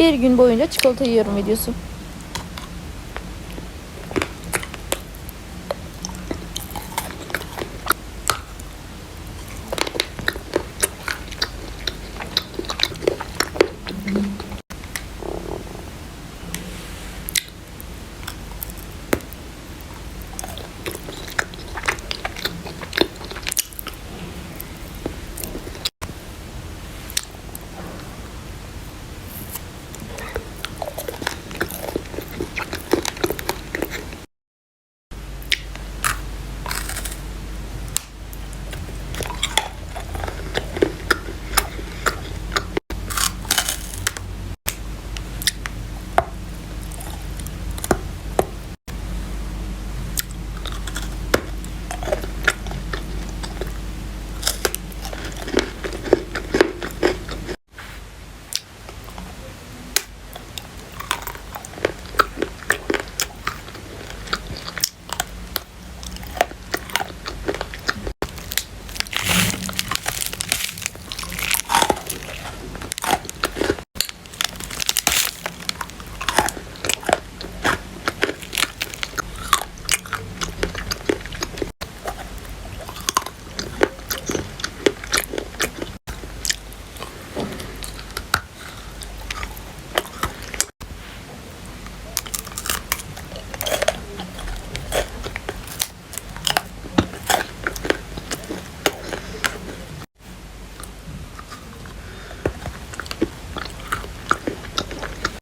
Bir gün boyunca çikolata yiyorum videosu.